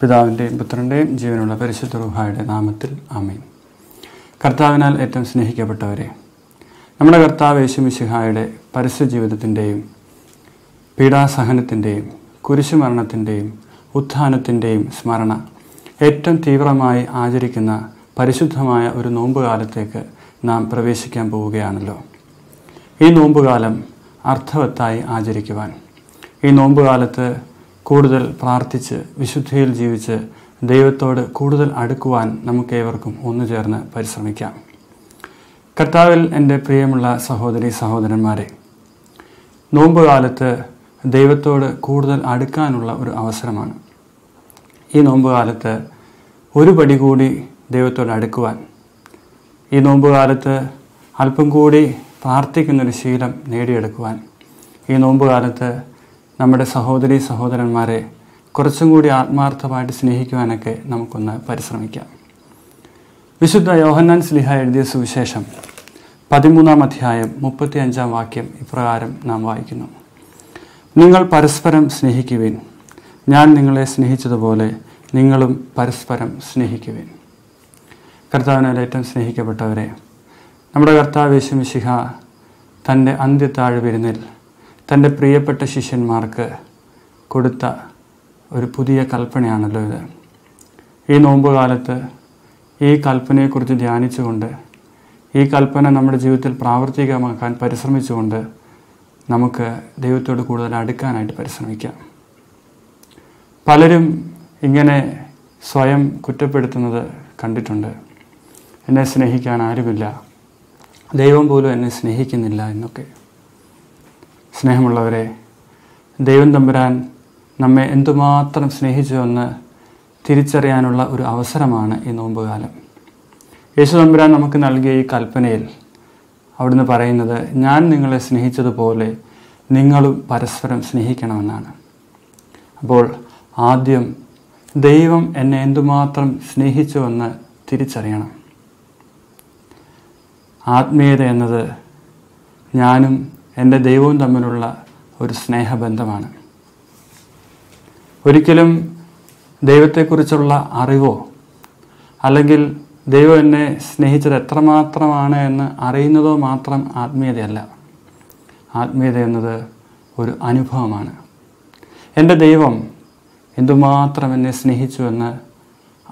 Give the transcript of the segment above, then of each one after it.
പിതാവിന്റെയും പുത്രന്റെയും ജീവനുള്ള പരിശുദ്ധ റുഹായുടെ നാമത്തിൽ ആമേൻ. കർത്താവിനാൽ ഏറ്റവും സ്നേഹിക്കപ്പെട്ടവരെ നമ്മുടെ കർത്താവ് യേശുമിശിഹായുടെ പരസ്യ ജീവിതത്തിന്റെയും പീഡാസഹനത്തിന്റെയും കുരിശുമരണത്തിന്റെയും ഉത്ഥാനത്തിന്റെയും സ്മരണ ഏറ്റവും തീവ്രമായി ആചരിക്കുന്ന പരിശുദ്ധമായ ഒരു നോമ്പ് നോമ്പുകാലത്തേക്ക് നാം പ്രവേശിക്കാൻ പോവുകയാണല്ലോ. ഈ നോമ്പുകാലം അർത്ഥവത്തായി ആചരിക്കുവാൻ. ഈ നോമ്പുകാലത്ത് കൂടുതൽ പ്രാർത്ഥിച്ച് വിശുദ്ധിയിൽ ജീവിച്ച് ദൈവത്തോട് കൂടുതൽ അടുക്കുവാൻ നമുക്കേവർക്കും ഒന്നു ചേർന്ന് പരിശ്രമിക്കാം. കർത്താവിൽ എന്റെ പ്രിയമുള്ള സഹോദരി സഹോദരന്മാരെ നോമ്പ് കാലത്ത് ദൈവത്തോട് കൂടുതൽ അടുക്കാനുള്ള ഒരു അവസരമാണ്. ഈ നോമ്പ് കാലത്ത് ഒരു പടി കൂടി ദൈവത്തോട് അടുക്കുവാൻ ഈ നോമ്പ് കാലത്ത് അല്പം കൂടി പ്രാർത്ഥിക്കുന്നൊരു ശീലം നേടിയെടുക്കുവാൻ ഈ നോമ്പുകാലത്ത് നമ്മുടെ സഹോദരി സഹോദരന്മാരെ കുറച്ചും കൂടി ആത്മാർത്ഥമായിട്ട് സ്നേഹിക്കുവാനൊക്കെ നമുക്കൊന്ന് പരിശ്രമിക്കാം. വിശുദ്ധ യോഹന്നാൻ സ്ലിഹ എഴുതിയ സുവിശേഷം പതിമൂന്നാം അധ്യായം മുപ്പത്തി അഞ്ചാം വാക്യം ഇപ്രകാരം നാം വായിക്കുന്നു. നിങ്ങൾ പരസ്പരം സ്നേഹിക്കുവിൻ. ഞാൻ നിങ്ങളെ സ്നേഹിച്ചതുപോലെ നിങ്ങളും പരസ്പരം സ്നേഹിക്കുവിൻ. കർത്താവിനാൽ ഏറ്റവും സ്നേഹിക്കപ്പെട്ടവരെ നമ്മുടെ കർത്താവ് യേശുമിശിഹ തന്റെ അന്ത്യത്താഴ് വിരുന്നിൽ തന്റെ പ്രിയപ്പെട്ട ശിഷ്യന്മാർക്ക് കൊടുത്ത ഒരു പുതിയ കൽപ്പനയാണല്ലോ ഇത്. ഈ നോമ്പുകാലത്ത് ഈ കൽപ്പനയെക്കുറിച്ച് ധ്യാനിച്ചുകൊണ്ട് ഈ കൽപ്പന നമ്മുടെ ജീവിതത്തിൽ പ്രാവർത്തികമാക്കാൻ പരിശ്രമിച്ചുകൊണ്ട് നമുക്ക് ദൈവത്തോട് കൂടുതൽ അടുക്കാനായിട്ട് പരിശ്രമിക്കാം. പലരും ഇങ്ങനെ സ്വയം കുറ്റപ്പെടുത്തുന്നത് കണ്ടിട്ടുണ്ട്. എന്നെ സ്നേഹിക്കാൻ ആരുമില്ല. ദൈവം പോലും എന്നെ സ്നേഹിക്കുന്നില്ല എന്നൊക്കെ. സ്നേഹമുള്ളവരെ ദൈവം തമ്പുരാൻ നമ്മെ എന്തുമാത്രം സ്നേഹിച്ചുവെന്ന് തിരിച്ചറിയാനുള്ള ഒരു അവസരമാണ് ഈ നോമ്പുകാലം. യേശു തമ്പുരാൻ നമുക്ക് നൽകിയ ഈ കൽപ്പനയിൽ അവിടുന്ന് പറയുന്നത് ഞാൻ നിങ്ങളെ സ്നേഹിച്ചതുപോലെ നിങ്ങളും പരസ്പരം സ്നേഹിക്കണമെന്നാണ്. അപ്പോൾ ആദ്യം ദൈവം എന്നെ എന്തുമാത്രം സ്നേഹിച്ചുവെന്ന് തിരിച്ചറിയണം. ആത്മീയത എന്നത് ഞാനും എന്റെ ദൈവവും തമ്മിലുള്ള ഒരു സ്നേഹബന്ധമാണ്. ഒരിക്കലും ദൈവത്തെക്കുറിച്ചുള്ള അറിവോ അല്ലെങ്കിൽ ദൈവം എന്നെ സ്നേഹിച്ചത് എത്രമാത്രമാണ് എന്ന് അറിയുന്നതോ മാത്രം ആത്മീയതയല്ല. ആത്മീയത എന്നത് ഒരു അനുഭവമാണ്. എന്റെ ദൈവം എന്തുമാത്രം എന്നെ സ്നേഹിച്ചു എന്ന്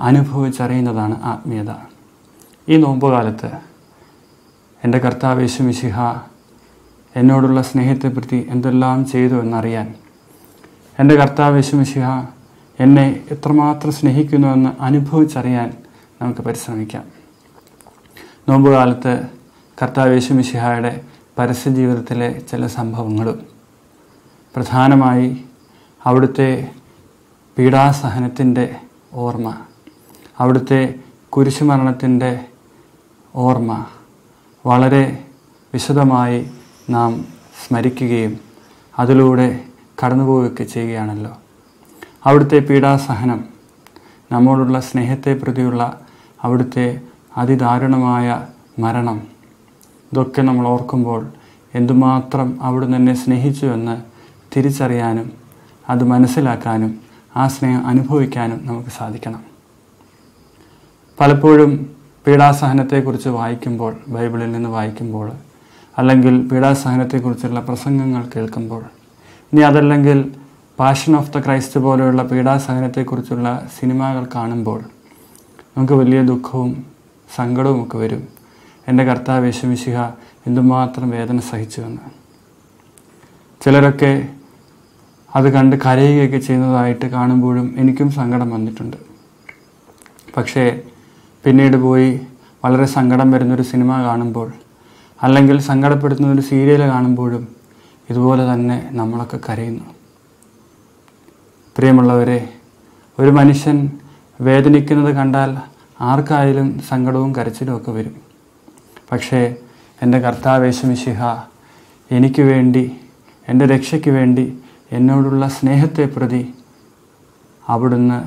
അനുഭവിച്ചറിയുന്നതാണ് ആത്മീയത. ഈ നോമ്പുകാലത്ത് എന്റെ കർത്താവ് യേശുമിശിഹ എന്നോടുള്ള സ്നേഹത്തെപ്പറ്റി എന്തെല്ലാം ചെയ്തു എന്നറിയാൻ. എന്റെ കർത്താവ് യേശുമിശിഹ എന്നെ എത്രമാത്രം സ്നേഹിക്കുന്നുവെന്ന് അനുഭവിച്ചറിയാൻ നമുക്ക് പരിശ്രമിക്കാം. നോമ്പുകാലത്ത് കർത്താവ് യേശുമിശിഹായുടെ പരസ്യ ജീവിതത്തിലെ ചില സംഭവങ്ങളും പ്രധാനമായി അവിടുത്തെ പീഡാസഹനത്തിന്റെ ഓർമ്മ അവിടുത്തെ കുരിശുമരണത്തിന്റെ ഓർമ്മ വളരെ വിശദമായി നാം സ്മരിക്കുകയും അതിലൂടെ കടന്നുപോവുകയൊക്കെ ചെയ്യുകയാണല്ലോ. അവിടുത്തെ പീഡാസഹനം നമ്മോടുള്ള സ്നേഹത്തെ പ്രതിയുള്ള അവിടുത്തെ അതിദാരുണമായ മരണം ഇതൊക്കെ നമ്മൾ ഓർക്കുമ്പോൾ എന്തുമാത്രം അവിടുന്ന് എന്നെ സ്നേഹിച്ചു എന്ന് തിരിച്ചറിയാനും അത് മനസ്സിലാക്കാനും ആ സ്നേഹം അനുഭവിക്കാനും നമുക്ക് സാധിക്കണം. പലപ്പോഴും പീഡാസഹനത്തെക്കുറിച്ച് വായിക്കുമ്പോൾ ബൈബിളിൽ നിന്ന് വായിക്കുമ്പോൾ അല്ലെങ്കിൽ പീഡാസഹനത്തെക്കുറിച്ചുള്ള പ്രസംഗങ്ങൾ കേൾക്കുമ്പോൾ. ഇനി അതല്ലെങ്കിൽ പാഷൻ ഓഫ് ദ ക്രൈസ്റ്റ് പോലെയുള്ള പീഡാസഹനത്തെക്കുറിച്ചുള്ള സിനിമകൾ കാണുമ്പോൾ നമുക്ക് വലിയ ദുഃഖവും സങ്കടവും ഒക്കെ വരും. എന്റെ കർത്താവ് യേശുമിശിഹ എന്തുമാത്രം വേദന സഹിച്ചുവെന്ന്. ചിലരൊക്കെ അത് കണ്ട് കരയുകയൊക്കെ ചെയ്യുന്നതായിട്ട് കാണുമ്പോഴും എനിക്കും സങ്കടം വന്നിട്ടുണ്ട്. പക്ഷേ പിന്നീട് പോയി വളരെ സങ്കടം വരുന്നൊരു സിനിമ കാണുമ്പോൾ അല്ലെങ്കിൽ സങ്കടപ്പെടുത്തുന്ന ഒരു സീരിയൽ കാണുമ്പോഴും ഇതുപോലെ തന്നെ നമ്മളൊക്കെ കരയുന്നു. പ്രിയമുള്ളവരെ ഒരു മനുഷ്യൻ വേദനിക്കുന്നത് കണ്ടാൽ ആർക്കായാലും സങ്കടവും കരച്ചിലുമൊക്കെ വരും. പക്ഷേ എന്റെ കർത്താവേശമിശിഹ എനിക്ക് വേണ്ടി എന്റെ രക്ഷയ്ക്ക് വേണ്ടി എന്നോടുള്ള സ്നേഹത്തെ പ്രതി അവിടുന്ന്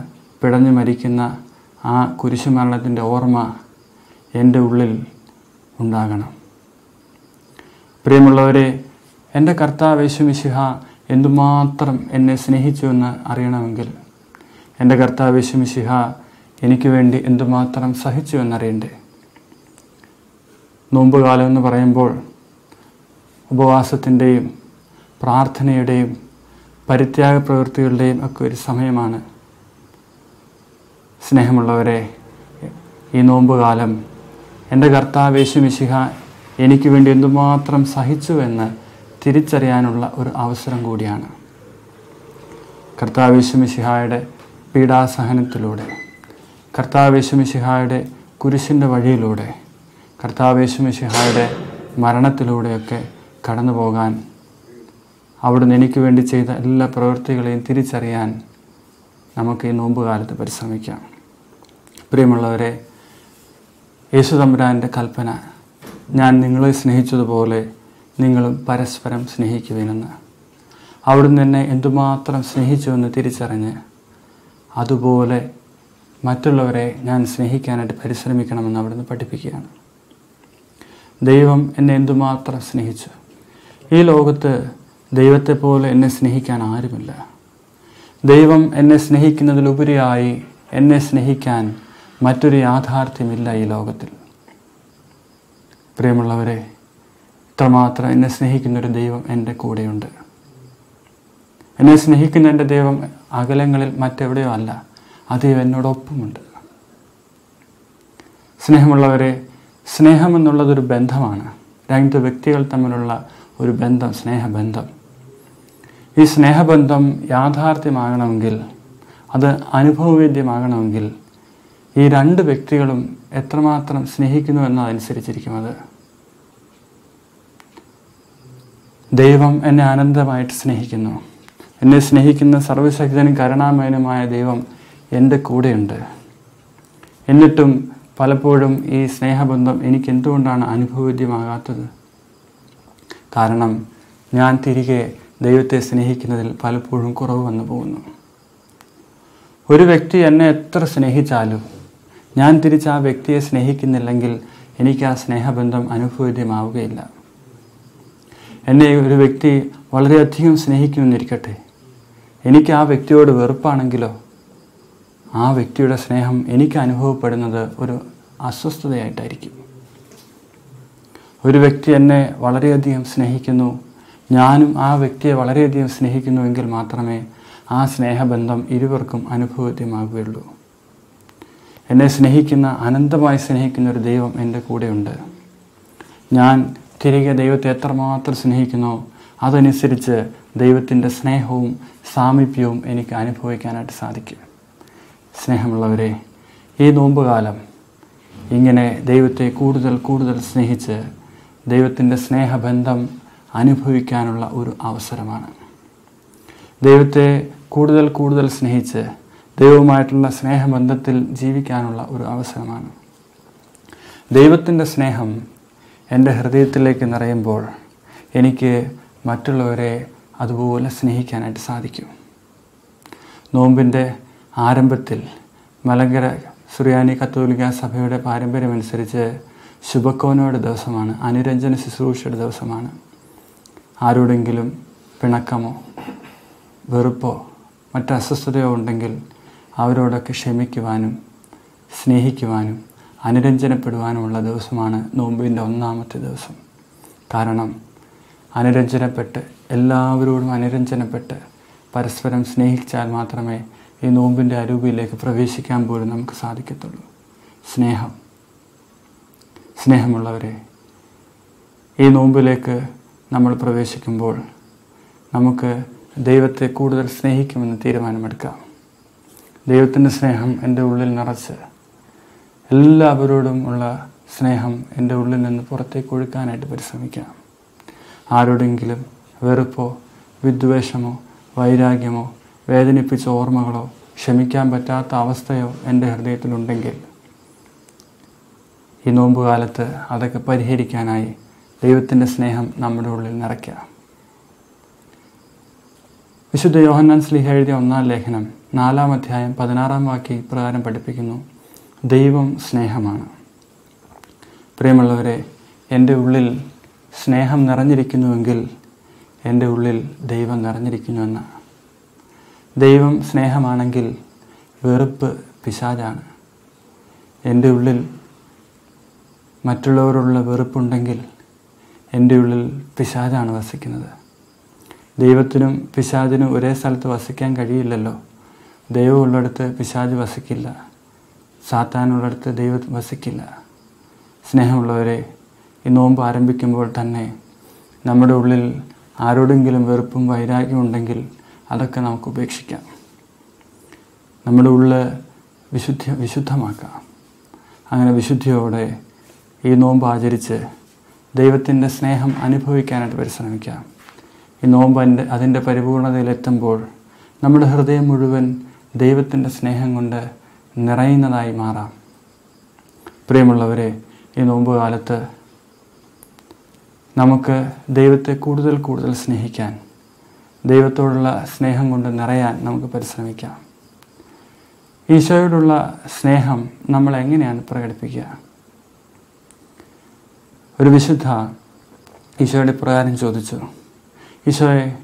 പിടഞ്ഞു മരിക്കുന്ന ആ കുരിശുമരണത്തിന്റെ ഓർമ്മ എന്റെ ഉള്ളിൽ ഉണ്ടാകണം. പ്രിയമുള്ളവരെ എന്റെ കർത്താവ് യേശുമിശിഹ എന്തുമാത്രം എന്നെ സ്നേഹിച്ചു എന്ന് അറിയണമെങ്കിൽ എന്റെ കർത്താവ് യേശുമിശിഹ എനിക്ക് വേണ്ടി എന്തുമാത്രം സഹിച്ചു എന്നറിയണ്ടേ? നോമ്പുകാലം എന്ന് പറയുമ്പോൾ ഉപവാസത്തിന്റെയും പ്രാർത്ഥനയുടെയും പരിത്യാഗ പ്രവൃത്തികളുടെയും ഒക്കെ ഒരു സമയമാണ്. സ്നേഹമുള്ളവരെ ഈ നോമ്പുകാലം എന്റെ കർത്താവേശുമിശിഹ എനിക്ക് വേണ്ടി എന്തുമാത്രം സഹിച്ചു എന്ന് തിരിച്ചറിയാനുള്ള ഒരു അവസരം കൂടിയാണ്. കർത്താവേശുമിശിഹായുടെ പീഡാസഹനത്തിലൂടെ കർത്താവേശുമിശിഹായുടെ കുരിശിന്റെ വഴിയിലൂടെ കർത്താവേശുമിശിഹായുടെ മരണത്തിലൂടെയൊക്കെ കടന്നു പോകാൻ അവിടുന്ന് എനിക്ക് വേണ്ടി ചെയ്ത എല്ലാ പ്രവൃത്തികളെയും തിരിച്ചറിയാൻ നമുക്ക് ഈ നോമ്പുകാലത്ത് പരിശ്രമിക്കാം. പ്രിയമുള്ളവരെ യേശുതമ്പുരാന്റെ കൽപ്പന ഞാൻ നിങ്ങളെ സ്നേഹിച്ചതുപോലെ നിങ്ങളും പരസ്പരം സ്നേഹിക്കുവിനെന്ന്. അവിടുന്ന് എന്നെ എന്തുമാത്രം സ്നേഹിച്ചുവെന്ന് തിരിച്ചറിഞ്ഞ് അതുപോലെ മറ്റുള്ളവരെ ഞാൻ സ്നേഹിക്കാനായിട്ട് പരിശ്രമിക്കണമെന്ന് അവിടുന്ന് പഠിപ്പിക്കുകയാണ്. ദൈവം എന്നെ എന്തുമാത്രം സ്നേഹിച്ചു? ഈ ലോകത്ത് ദൈവത്തെ പോലെ എന്നെ സ്നേഹിക്കാൻ ആരുമില്ല. ദൈവം എന്നെ സ്നേഹിക്കുന്നതിലുപരിയായി എന്നെ സ്നേഹിക്കാൻ മറ്റൊരു യാഥാർത്ഥ്യമില്ല ഈ ലോകത്തിൽ. പ്രിയമുള്ളവരെ ഇത്രമാത്രം എന്നെ സ്നേഹിക്കുന്നൊരു ദൈവം എന്റെ കൂടെയുണ്ട്. എന്നെ സ്നേഹിക്കുന്ന എന്റെ ദൈവം അകലങ്ങളിൽ മറ്റെവിടെയോ അല്ല ആ ദൈവം എന്നോടൊപ്പമുണ്ട്. സ്നേഹമുള്ളവരെ സ്നേഹം എന്നുള്ളതൊരു ബന്ധമാണ്. രണ്ട് വ്യക്തികൾ തമ്മിലുള്ള ഒരു ബന്ധം സ്നേഹബന്ധം. ഈ സ്നേഹബന്ധം യാഥാർത്ഥ്യമാകണമെങ്കിൽ അത് അനുഭവവേദ്യമാകണമെങ്കിൽ ഈ രണ്ട് വ്യക്തികളും എത്രമാത്രം സ്നേഹിക്കുന്നു എന്നതനുസരിച്ചിരിക്കും അത്. ദൈവം എന്നെ ആനന്ദമായിട്ട് സ്നേഹിക്കുന്നു. എന്നെ സ്നേഹിക്കുന്ന സർവശക്തനും കരുണാമയനുമായ ദൈവം എന്റെ കൂടെയുണ്ട്. എന്നിട്ടും പലപ്പോഴും ഈ സ്നേഹബന്ധം എനിക്ക് എന്തുകൊണ്ടാണ് അനുഭവവേദ്യമാകാത്തത് കാരണം ഞാൻ തിരികെ ദൈവത്തെ സ്നേഹിക്കുന്നതിൽ പലപ്പോഴും കുറവ് വന്നു പോകുന്നു. ഒരു വ്യക്തി എന്നെ എത്ര സ്നേഹിച്ചാലും ഞാൻ തിരിച്ച് ആ വ്യക്തിയെ സ്നേഹിക്കുന്നില്ലെങ്കിൽ എനിക്ക് ആ സ്നേഹബന്ധം അനുഭവവേദ്യമാവുകയില്ല എന്നെ ഒരു വ്യക്തി വളരെയധികം സ്നേഹിക്കുമെന്നിരിക്കട്ടെ. എനിക്ക് ആ വ്യക്തിയോട് വെറുപ്പാണെങ്കിലോ ആ വ്യക്തിയുടെ സ്നേഹം എനിക്ക് അനുഭവപ്പെടുന്നത് ഒരു അസ്വസ്ഥതയായിട്ടായിരിക്കും. ഒരു വ്യക്തി എന്നെ വളരെയധികം സ്നേഹിക്കുന്നു. ഞാനും ആ വ്യക്തിയെ വളരെയധികം സ്നേഹിക്കുന്നുവെങ്കിൽ മാത്രമേ ആ സ്നേഹബന്ധം ഇരുവർക്കും അനുഭവത്യമാകുകയുള്ളൂ എന്നെ സ്നേഹിക്കുന്ന അനന്തമായി സ്നേഹിക്കുന്ന ഒരു ദൈവം എന്റെ കൂടെയുണ്ട്. ഞാൻ തിരികെ ദൈവത്തെ എത്രമാത്രം സ്നേഹിക്കുന്നോ അതനുസരിച്ച് ദൈവത്തിന്റെ സ്നേഹവും സാമീപ്യവും എനിക്ക് അനുഭവിക്കാനായിട്ട് സാധിക്കും. സ്നേഹമുള്ളവരെ ഈ നോമ്പുകാലം ഇങ്ങനെ ദൈവത്തെ കൂടുതൽ കൂടുതൽ സ്നേഹിച്ച് ദൈവത്തിന്റെ സ്നേഹബന്ധം അനുഭവിക്കാനുള്ള ഒരു അവസരമാണ്. ദൈവത്തെ കൂടുതൽ കൂടുതൽ സ്നേഹിച്ച് ദൈവവുമായിട്ടുള്ള സ്നേഹബന്ധത്തിൽ ജീവിക്കാനുള്ള ഒരു അവസരമാണ്. ദൈവത്തിന്റെ സ്നേഹം എന്റെ ഹൃദയത്തിലേക്ക് നിറയുമ്പോൾ എനിക്ക് മറ്റുള്ളവരെ അതുപോലെ സ്നേഹിക്കാനായിട്ട് സാധിക്കും. നോമ്പിന്റെ ആരംഭത്തിൽ മലങ്കര സുറിയാനി കത്തോലിക്ക സഭയുടെ പാരമ്പര്യമനുസരിച്ച് ശുഭക്കോനോയുടെ ദിവസമാണ് അനുരഞ്ജന ശുശ്രൂഷയുടെ ദിവസമാണ്. ആരോടെങ്കിലും പിണക്കമോ വെറുപ്പോ മറ്റ് അസ്വസ്ഥതയോ ഉണ്ടെങ്കിൽ അവരോടൊക്കെ ക്ഷമിക്കുവാനും സ്നേഹിക്കുവാനും അനുരഞ്ജനപ്പെടുവാനുമുള്ള ദിവസമാണ് നോമ്പിന്റെ ഒന്നാമത്തെ ദിവസം. കാരണം അനുരഞ്ജനപ്പെട്ട് എല്ലാവരോടും അനുരഞ്ജനപ്പെട്ട് പരസ്പരം സ്നേഹിച്ചാൽ മാത്രമേ ഈ നോമ്പിന്റെ അരൂപിയിലേക്ക് പ്രവേശിക്കാൻ പോലും നമുക്ക് സാധിക്കത്തുള്ളൂ. സ്നേഹം. സ്നേഹമുള്ളവരെ ഈ നോമ്പിലേക്ക് നമ്മൾ പ്രവേശിക്കുമ്പോൾ നമുക്ക് ദൈവത്തെ കൂടുതൽ സ്നേഹിക്കുമെന്ന് തീരുമാനമെടുക്കാം. ദൈവത്തിന്റെ സ്നേഹം എന്റെ ഉള്ളിൽ നിറച്ച്. എല്ലാവരോടും ഉള്ള സ്നേഹം എന്റെ ഉള്ളിൽ നിന്ന് പുറത്തേക്ക് ഒഴുക്കാനായിട്ട് പരിശ്രമിക്കാം ആരോടെങ്കിലും വെറുപ്പോ വിദ്വേഷമോ വൈരാഗ്യമോ വേദനിപ്പിച്ച ഓർമ്മകളോ ക്ഷമിക്കാൻ പറ്റാത്ത അവസ്ഥയോ എന്റെ ഹൃദയത്തിലുണ്ടെങ്കിൽ ഈ നോമ്പുകാലത്ത് അതൊക്കെ പരിഹരിക്കാനായി ദൈവത്തിന്റെ സ്നേഹം നമ്മുടെ ഉള്ളിൽ നിറയ്ക്കാം. വിശുദ്ധ യോഹന്നാൻ സ്ലിഹ എഴുതിയ ഒന്നാം ലേഖനം നാലാം അധ്യായം പതിനാറാം വാക്യം ഇപ്രകാരം പഠിപ്പിക്കുന്നു. ദൈവം സ്നേഹമാണ്. പ്രിയമുള്ളവരെ എന്റെ ഉള്ളിൽ സ്നേഹം നിറഞ്ഞിരിക്കുന്നുവെങ്കിൽ എന്റെ ഉള്ളിൽ ദൈവം നിറഞ്ഞിരിക്കുന്നുവെന്ന് ദൈവം സ്നേഹമാണെങ്കിൽ വെറുപ്പ് പിശാചാണ്. എന്റെ ഉള്ളിൽ മറ്റുള്ളവരുള്ള വെറുപ്പുണ്ടെങ്കിൽ എന്റെ ഉള്ളിൽ പിശാചാണ് വസിക്കുന്നത്. ദൈവത്തിനും പിശാചിനും ഒരേ സ്ഥലത്ത് വസിക്കാൻ കഴിയില്ലല്ലോ. ദൈവമുള്ളിടത്ത് പിശാജ് വസിക്കില്ല. സാത്താനുള്ളിടത്ത് ദൈവം വസിക്കില്ല. സ്നേഹമുള്ളവരെ ഈ നോമ്പ് ആരംഭിക്കുമ്പോൾ തന്നെ നമ്മുടെ ഉള്ളിൽ ആരോടെങ്കിലും വെറുപ്പും വൈരാഗ്യം ഉണ്ടെങ്കിൽ അതൊക്കെ നമുക്ക് ഉപേക്ഷിക്കാം. നമ്മുടെ ഉള്ളിൽ വിശുദ്ധ വിശുദ്ധമാക്കാം. അങ്ങനെ വിശുദ്ധിയോടെ ഈ നോമ്പ് ആചരിച്ച് ദൈവത്തിന്റെ സ്നേഹം അനുഭവിക്കാനായിട്ട് പരിശ്രമിക്കാം. ഈ നോമ്പ് അതിന്റെ അതിന്റെ പരിപൂർണതയിലെത്തുമ്പോൾ നമ്മുടെ ഹൃദയം മുഴുവൻ ദൈവത്തിന്റെ സ്നേഹം കൊണ്ട് നിറയുന്നതായി മാറാം. പ്രിയമുള്ളവരെ ഈ നോമ്പ് കാലത്ത് നമുക്ക് ദൈവത്തെ കൂടുതൽ കൂടുതൽ സ്നേഹിക്കാൻ ദൈവത്തോടുള്ള സ്നേഹം കൊണ്ട് നിറയാൻ നമുക്ക് പരിശ്രമിക്കാം. ഈശോയോടുള്ള സ്നേഹം നമ്മൾ എങ്ങനെയാണ് പ്രകടിപ്പിക്കുക? ഒരു വിശുദ്ധ ഈശോയുടെ പ്രകാരം ചോദിച്ചു ഈശോയെ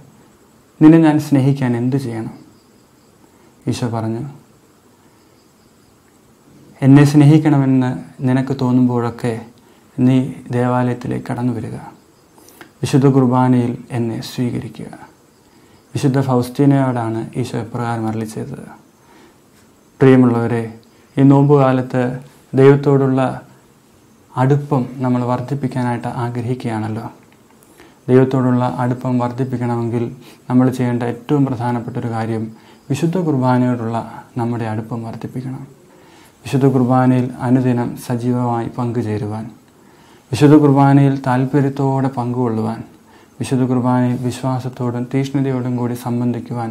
നിന്നെ ഞാൻ സ്നേഹിക്കാൻ എന്തു ചെയ്യണം? ഈശോ പറഞ്ഞു എന്നെ സ്നേഹിക്കണമെന്ന് നിനക്ക് തോന്നുമ്പോഴൊക്കെ നീ ദേവാലയത്തിലേക്ക് കടന്നു വരിക. വിശുദ്ധ കുർബാനയിൽ എന്നെ സ്വീകരിക്കുക. വിശുദ്ധ ഫൗസ്റ്റീനയോടാണ് ഈശോ എപ്രകാരം അരളി ചെയ്തത്. പ്രിയമുള്ളവരെ ഈ നോമ്പ് കാലത്ത് ദൈവത്തോടുള്ള അടുപ്പം നമ്മൾ വർദ്ധിപ്പിക്കാനായിട്ട് ആഗ്രഹിക്കുകയാണല്ലോ. ദൈവത്തോടുള്ള അടുപ്പം വർദ്ധിപ്പിക്കണമെങ്കിൽ നമ്മൾ ചെയ്യേണ്ട ഏറ്റവും പ്രധാനപ്പെട്ട ഒരു കാര്യം വിശുദ്ധ കുർബാനയോടുള്ള നമ്മുടെ അടുപ്പം വർദ്ധിപ്പിക്കണം. വിശുദ്ധ കുർബാനയിൽ അനുദിനം സജീവമായി പങ്കുചേരുവാൻ വിശുദ്ധ കുർബാനയിൽ താല്പര്യത്തോടെ പങ്കുകൊള്ളുവാൻ വിശുദ്ധ കുർബാനയിൽ വിശ്വാസത്തോടും തീഷ്ണതയോടും കൂടി സംബന്ധിക്കുവാൻ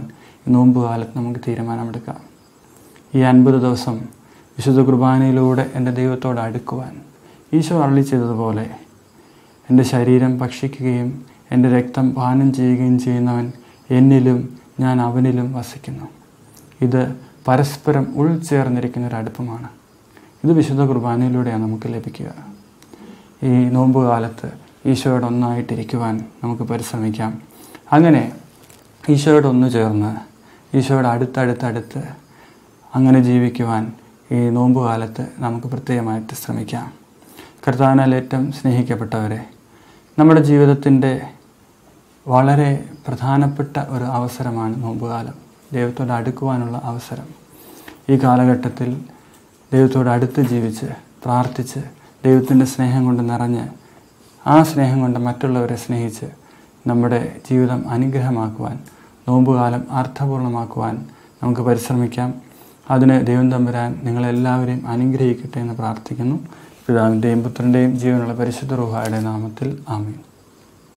നോമ്പുകാലത്ത് നോമ്പ് കാലത്ത് നമുക്ക് തീരുമാനമെടുക്കാം. ഈ അൻപത് ദിവസം വിശുദ്ധ കുർബാനയിലൂടെ എന്റെ ദൈവത്തോട് അടുക്കുവാൻ ഈശോ അരളി ചെയ്തതുപോലെ എന്റെ ശരീരം ഭക്ഷിക്കുകയും എന്റെ രക്തം പാനം ചെയ്യുകയും ചെയ്യുന്നവൻ എന്നിലും ഞാൻ അവനിലും വസിക്കുന്നു. ഇത് പരസ്പരം ഉൾച്ചേർന്നിരിക്കുന്ന ഒരു അടുപ്പമാണ്. ഇത് വിശുദ്ധ കുർബാനയിലൂടെയാണ് നമുക്ക് ലഭിക്കുക. ഈ നോമ്പ് കാലത്ത് ഈശോയോട് ഒന്നായിട്ടിരിക്കുവാൻ നമുക്ക് പരിശ്രമിക്കാം. അങ്ങനെ ഈശോയോട് ഒന്ന് ചേർന്ന് ഈശോയോട് അടുത്തടുത്തടുത്ത് അങ്ങനെ ജീവിക്കുവാൻ ഈ നോമ്പ് കാലത്ത് നമുക്ക് പ്രത്യേകമായിട്ട് ശ്രമിക്കാം. കർത്താനാലേറ്റം ഏറ്റവും സ്നേഹിക്കപ്പെട്ടവരെ നമ്മുടെ ജീവിതത്തിന്റെ വളരെ പ്രധാനപ്പെട്ട ഒരു അവസരമാണ് നോമ്പുകാലം. ദൈവത്തോട് അടുക്കുവാനുള്ള അവസരം. ഈ കാലഘട്ടത്തിൽ ദൈവത്തോട് അടുത്ത് ജീവിച്ച് പ്രാർത്ഥിച്ച് ദൈവത്തിന്റെ സ്നേഹം കൊണ്ട് നിറഞ്ഞ് ആ സ്നേഹം കൊണ്ട് മറ്റുള്ളവരെ സ്നേഹിച്ച് നമ്മുടെ ജീവിതം അനുഗ്രഹമാക്കുവാൻ നോമ്പുകാലം അർത്ഥപൂർണമാക്കുവാൻ നമുക്ക് പരിശ്രമിക്കാം. അതിന് ദൈവം തമ്പുരാൻ നിങ്ങളെല്ലാവരെയും അനുഗ്രഹിക്കട്ടെ എന്ന് പ്രാർത്ഥിക്കുന്നു. പിതാവിന്റെയും പുത്രന്റെയും ജീവനുള്ള പരിശുദ്ധ റുഹായുടെ നാമത്തിൽ ആമീൻ.